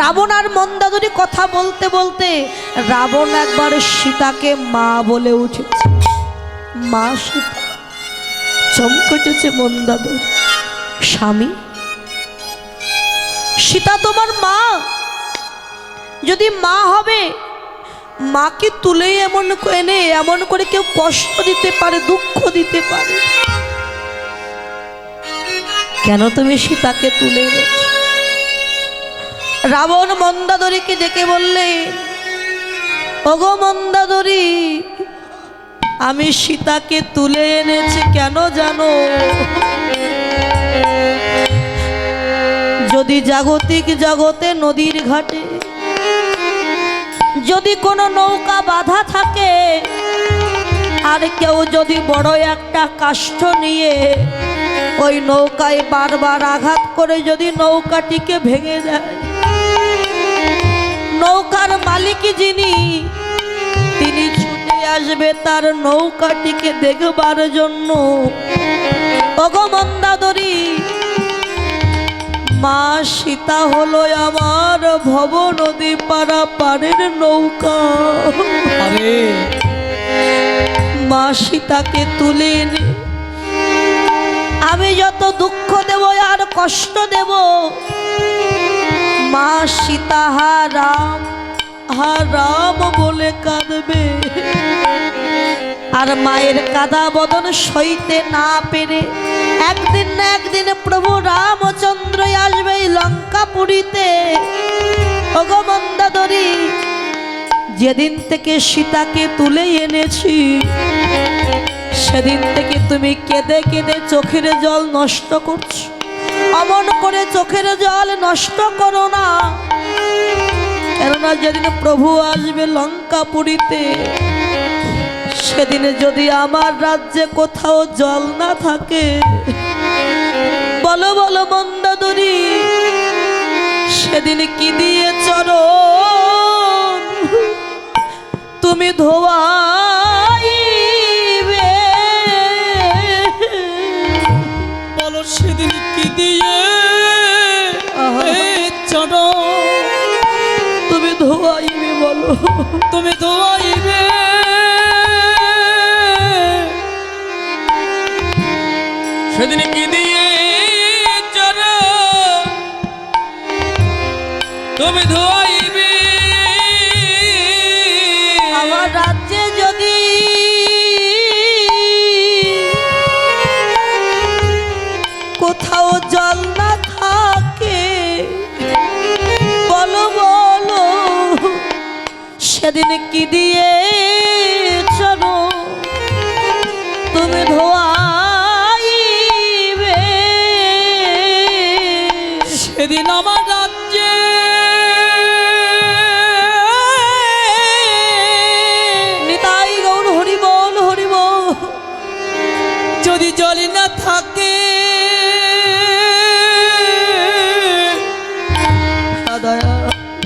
রাবণ আর মন্দাদরি কথা বলতে বলতে রাবণ একবার সীতাকে মা বলে উঠেছে। মা সীতা চমকেটেছে মন্দাদরি স্বামী, সীতা তোমার মা। যদি মা হবে, মাকে তুলে এমন এনে এমন করে কেউ কষ্ট দিতে পারে, দুঃখ দিতে পারে। কেন তুমি সীতাকে তুলে এনেছ? রাবণ মন্দাদরীকে ডেকে বললে, ওগো মন্দাদরী, আমি সীতাকে তুলে এনেছি, কেন জানো? যদি জাগতিক জগতে নদীর ঘাটে, যদি কোনো নৌকা বাধা থাকে, আর কেউ যদি বড় একটা কাষ্ঠ নিয়ে ওই নৌকায় বারবার আঘাত করে যদি নৌকাটিকে ভেঙে দেয় নৌকার মালিক যিনি তিনি ছুটে আসবে তার নৌকাটিকে দেখবার জন্য। অগমন্দাদরী মা সীতা হলো আমার ভব নদী পাড়া পাড়ের নৌকা। মা সীতাকে তুলে এনে আমি যত দুঃখ দেব আর কষ্ট দেব মা সীতা হা রাম হা রাম বলে কাঁদবে। আর মায়ের কাদা বদন সইতে না পেরে একদিন না একদিন প্রভু রামচন্দ্র আসবে লঙ্কাপুরীতে। অগমন্দাদরী যেদিন থেকে সীতাকে তুলে এনেছি, সেদিন থেকে তুমি কেঁদে কেঁদে চোখের জল নষ্ট করছ। অমন করে চোখের জল নষ্ট করো না। কেননা যেদিন প্রভু আসবে লঙ্কা লঙ্কাপুরীতে, সেদিনে যদি আমার রাজ্যে কোথাও জল না থাকে, বলো বলো মন্দাদরি সেদিন কি দিয়ে চরণ? তুমি ধোয়াইবে তুমি ধোয়াইবে সেদিন কি দিয়ে চলো? তুমি ধোয়াইবে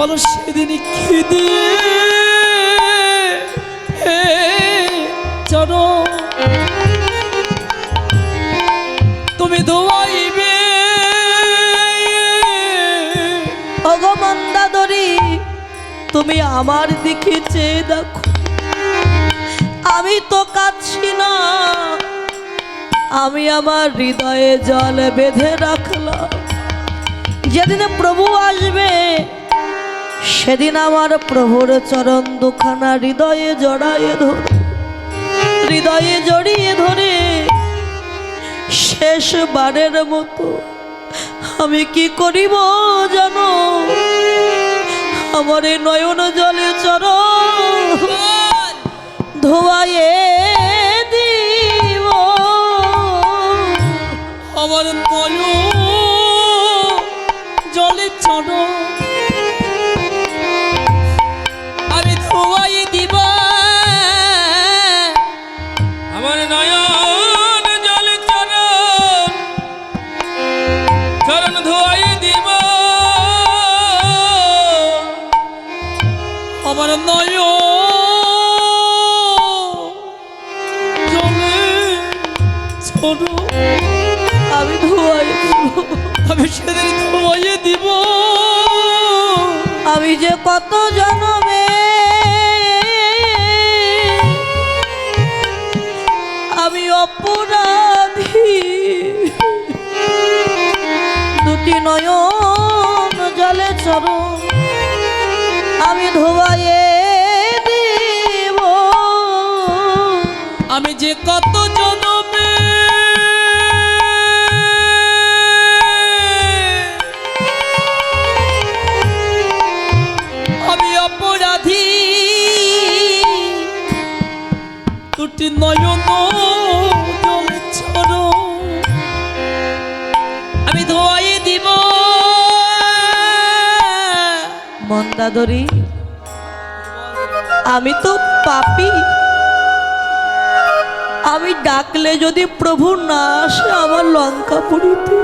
বলো সেদিন কি দিয়ে তুমি ধোয়াইবে অগমন্দাদরি তুমি আমার দিকে চেয়ে দেখো। আমি তো কাঁদছি না, আমি আমার হৃদয়ে জল বেঁধে রাখলাম। যেদিন প্রভু আসবে সেদিন আমার প্রভুর চরণ দুখানা হৃদয়ে জড়ায়ে ধরে হৃদয়ে জড়িয়ে ধরে শেষবারের মতো আমি কি করিব জানো? আমার নয়ন জলে চরণ ধোয়ায়ে দেব। আমি যে কত জনমে আমি অপরাধী। দুটি নয়ন আমি ধোয়াই দিব। মন্দাদরি আমি তো পাপি। আমি ডাকলে যদি প্রভু না আসে আমার লঙ্কা পুরীতে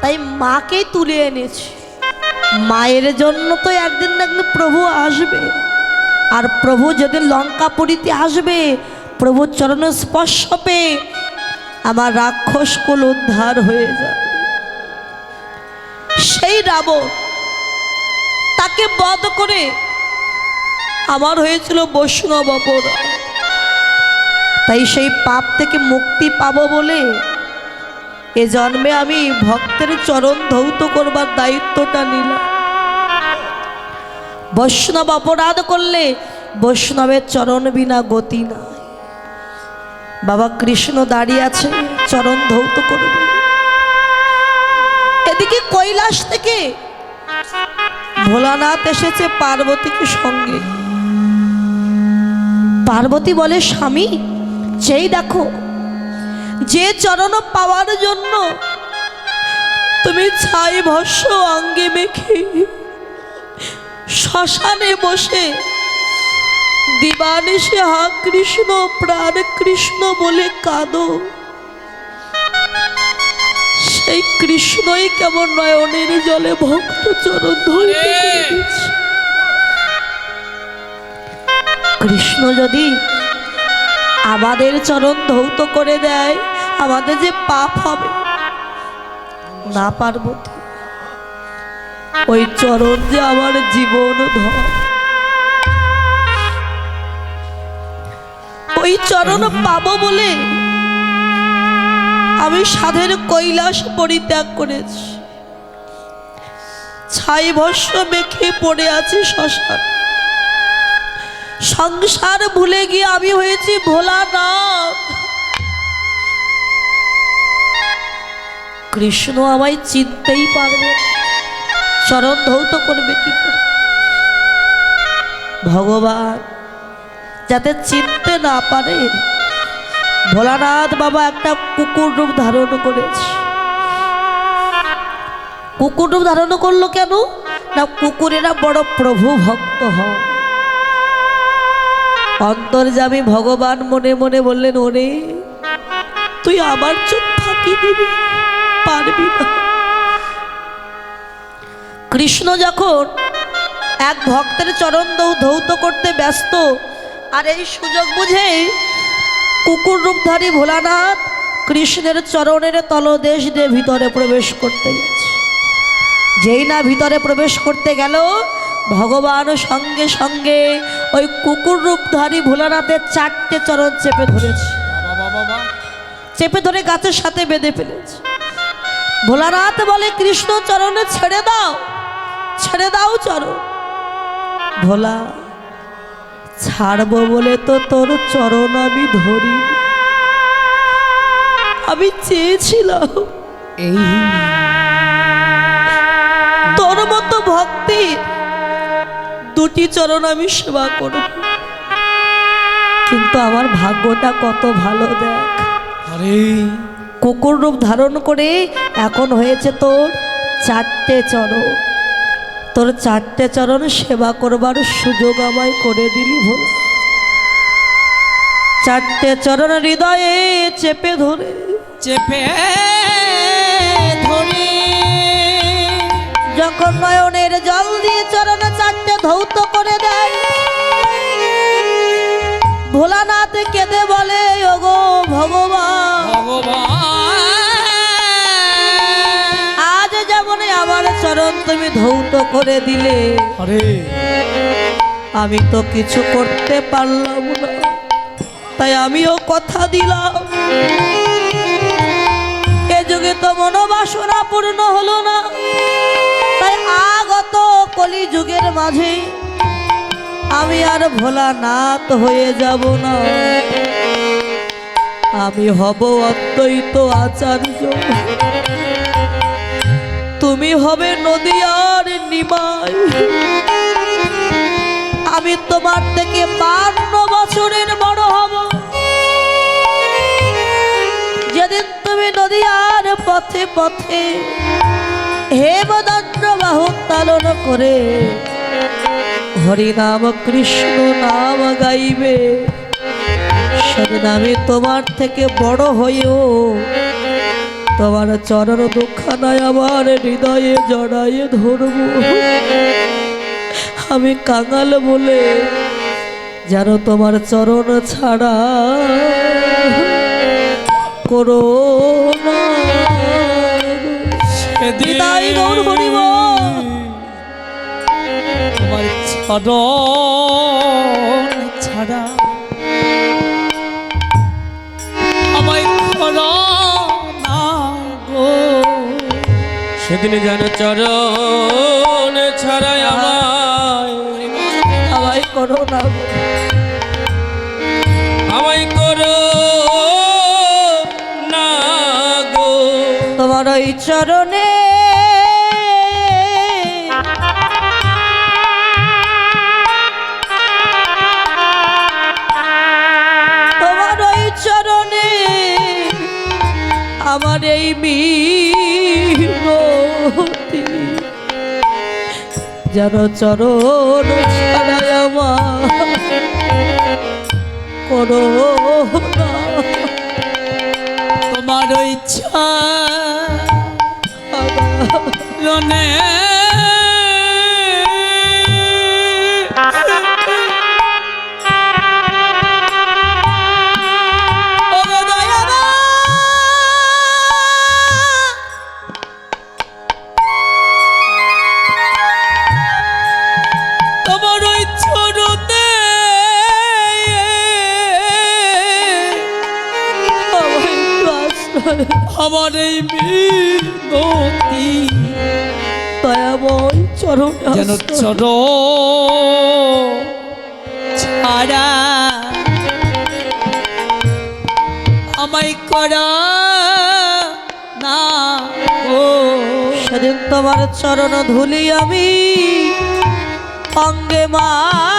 তাই মাকে তুলে এনেছি। মায়ের জন্য তো একদিন না একদিন প্রভু আসবে। আর প্রভু যেদিন লঙ্কাপুরীতে আসবে প্রভু চরণ স্পর্শ পেয়ে আমার রাক্ষস কুল উদ্ধার হয়ে যাবে। সেই রাবণ তাকে বধ করে আমার হয়েছিল বৈষ্ণব অপরাধ। তাই সেই পাপ থেকে মুক্তি পাবো বলে এ জন্মে আমি ভক্তের চরণ ধৌত করবার দায়িত্বটা নিলাম। বৈষ্ণব অপরাধ করলে বৈষ্ণবের চরণ বিনা গতি নাই। বাবা কৃষ্ণ দাঁড়িয়ে আছে, চরণ ধৌত করবে। এদিকে কৈলাস থেকে ভোলানাথ এসেছে পার্বতীকে সঙ্গে। পার্বতী বলে, স্বামী, যেই দেখো, যে চরণ পাওয়ার জন্য তুমি ছাই ভস্য অঙ্গে মেখে শ্মশানে বসে। দিবানিশে হা কৃষ্ণ প্রাণ কৃষ্ণ বলে কাঁদো। সেই কৃষ্ণই কেমন নয়নের জলে ভক্ত চরণ ধরে কৃষ্ণ যদি আমাদের চরণ ধৌত করে দেয় আমাদের যে পাপ হবে না পার্বতী ওই চরণ যে আমার জীবন ধর। ওই চরণ পাবো বলে আমি সাধের কৈলাস পরিত্যাগ করেছি। ছাই ভস্য মেখে পড়ে আছি শ্মশান। সংসার ভুলে গিয়ে আমি হয়েছি ভোলানাথ। কৃষ্ণ আমায় চিনতেই পারবে না। চরণ ধৌত করবে কি করে? ভগবান, যাতে চিনতে না পারে, ভোলানাথ বাবা একটা কুকুর রূপ ধারণ করেছে। কুকুর রূপ ধারণ করল কেন? না, কুকুরেরা বড় প্রভু ভক্ত হয়। অন্তর্জামী ভগবান মনে মনে বললেন, ওরে, তুই আমার চোখ ফাঁকি দিবি, পারবি না। কৃষ্ণ যখন এক ভক্তের চরণ দৌ- ধৌত করতে ব্যস্ত, আর এই সুযোগ বুঝেই কুকুর রূপধারী ভোলানাথ কৃষ্ণের চরণের তলদেশ দিয়ে ভিতরে প্রবেশ করতে গেছে। যেই না ভিতরে প্রবেশ করতে গেল, ভগবান সঙ্গে সঙ্গে ওই কুকুর রূপধারী ভোলানাথের চারটে চরণ চেপে ধরেছে। চেপে ধরে গাছের সাথে বেঁধে ফেলেছে। ভোলানাথ বলে, কৃষ্ণ চরণে ছেড়ে দাও। ছেড়ে দাও চরণ ভোলা ছাড়বো বলে তো তোর চরণ আমি ধরি। আমি চেয়েছিলাম এই। তোর মতো ভক্তি দুটি চরণ আমি সেবা করব। কিন্তু আমার ভাগ্যটা কত ভালো দেখ। আরে। কুকুর রূপ ধারণ করে এখন হয়েছে তোর চারটে চরণ। তোর চারটে চরণ সেবা করবার সুযোগ আমায় করে দিলি ভোল চারটে চরণ হৃদয়ে চেপে ধরে। চেপে ধরে। যখন নয়নের ধৌত করে দিলে আরে। আমি তো কিছু করতে পারলাম না। তাই আমিও কথা দিলাম। এ যুগে তো মনোবাসনা পূর্ণ হলো না। তাই আগত কলি যুগের মাঝে আমি আর ভোলা ভোলানাথ হয়ে যাব না। আমি হব অদ্বৈত আচার্য। তুমি হবে নদীয়ার নিমাই। আমি তোমার থেকে বান্ন বছরের বড় হব। যেদিন তুমি নদীয়ার পথে পথে হেমদণ্ড বাহু তালন করে হরিনাম কৃষ্ণ নাম গাইবে। সেদিন আমি তোমার থেকে বড় হয়েও তোমার চরণ দুঃখানায় আমার হৃদয়ে জড়াইয়ে ধরবো আমি কাঙাল বলে যেন তোমার চরণ ছাড়া করো না। বিদায় গৌর। তোমার চরণ সেদিন যেন চরণ ছাড়াই আমায়। আমায় করো না। গো। আমায় করো না গো। তোমার ওই চরণে তোমার ওই চরণে আমার এই মিনতি যেন চরণ ছাড়ায় আমার। করো চর ছাড়া আমায় করা না। ও সেদিন তোমার চরণ ধুলি আমি অঙ্গে মাখিব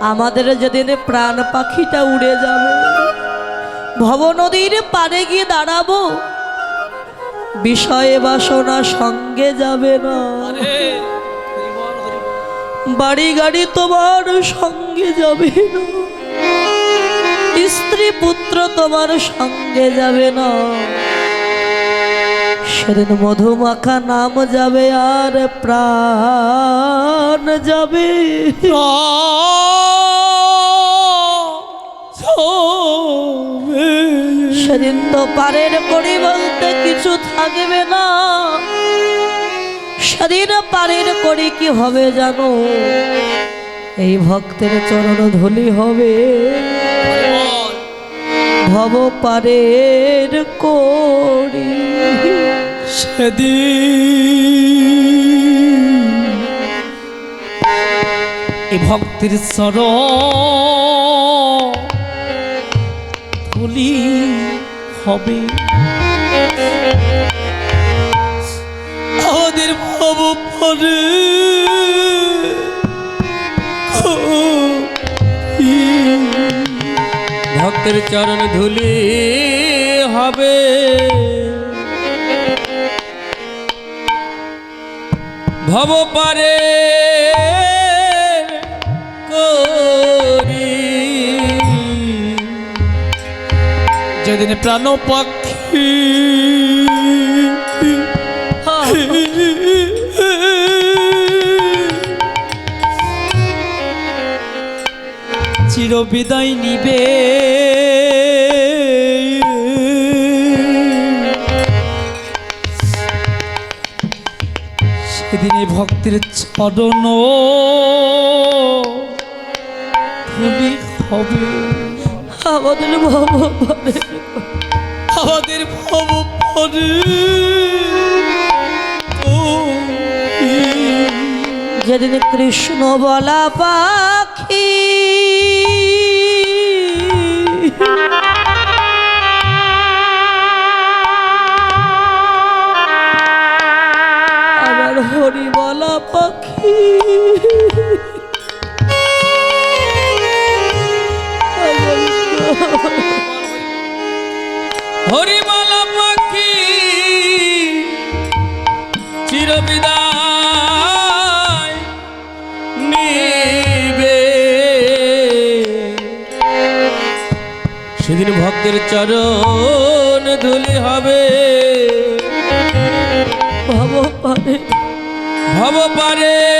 আমাদের যেদিন প্রাণ পাখিটা উড়ে যাবে ভব নদীর পাড়ে গিয়ে দাঁড়াবো বিষয়ে বাসনা সঙ্গে যাবে না। বাড়ি গাড়ি তোমার সঙ্গে যাবে না স্ত্রী পুত্র তোমার সঙ্গে যাবে না। সেদিন মধুমাখা নাম যাবে আর প্রাণ যাবে। সেদিন তো পারের করি বলতে কিছু থাকবে না। সেদিন পারের করি কি হবে জানো? এই ভক্তের চরণ ধুলি হবে। ভব পারের করি সেদিন। এ ভক্তির সর ধুলি হবে। আমাদের ভব পরে ভক্তের চরণ ধুলি ভব পারে যেদিন প্রাণ পাখি চির বিদায় নিবে। চরণ ধুলি হবে আমাদের ভব আমাদের ভব পরে যেদিন কৃষ্ণ বলা পাখি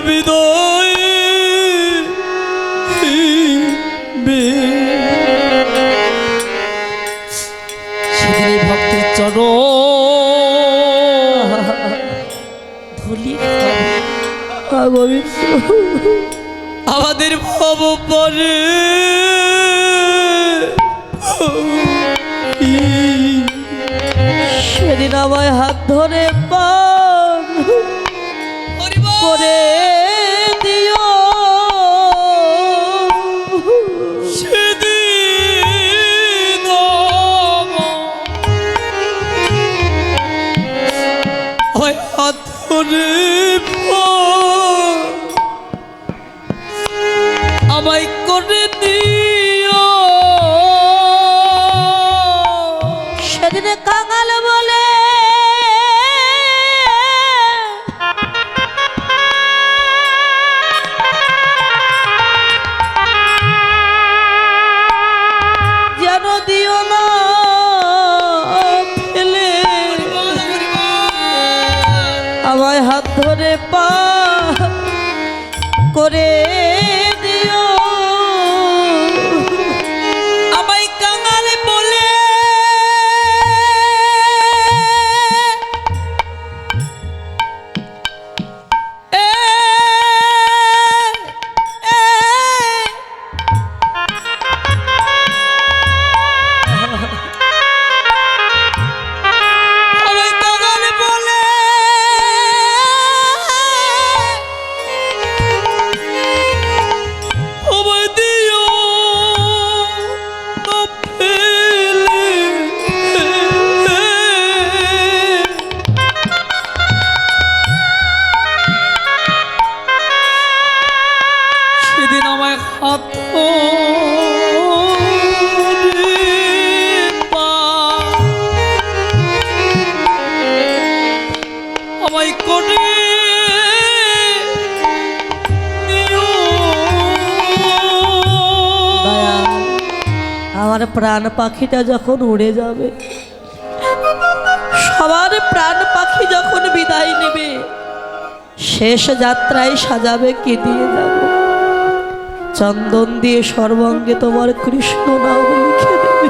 বিদয় সেদিন এই চরণ ধুলি আমাদের ভব পরে সেদিন আমায় হাত ধরে পান করে হাত প্রাণ পাখিটা যখন উড়ে যাবে, সবার প্রাণ পাখি যখন বিদায় নেবে, শেষ যাত্রায় সাজাবে কে দিয়ে যাব? চন্দন দিয়ে সর্বঙ্গে তোমার কৃষ্ণ নাম লিখে দেবে।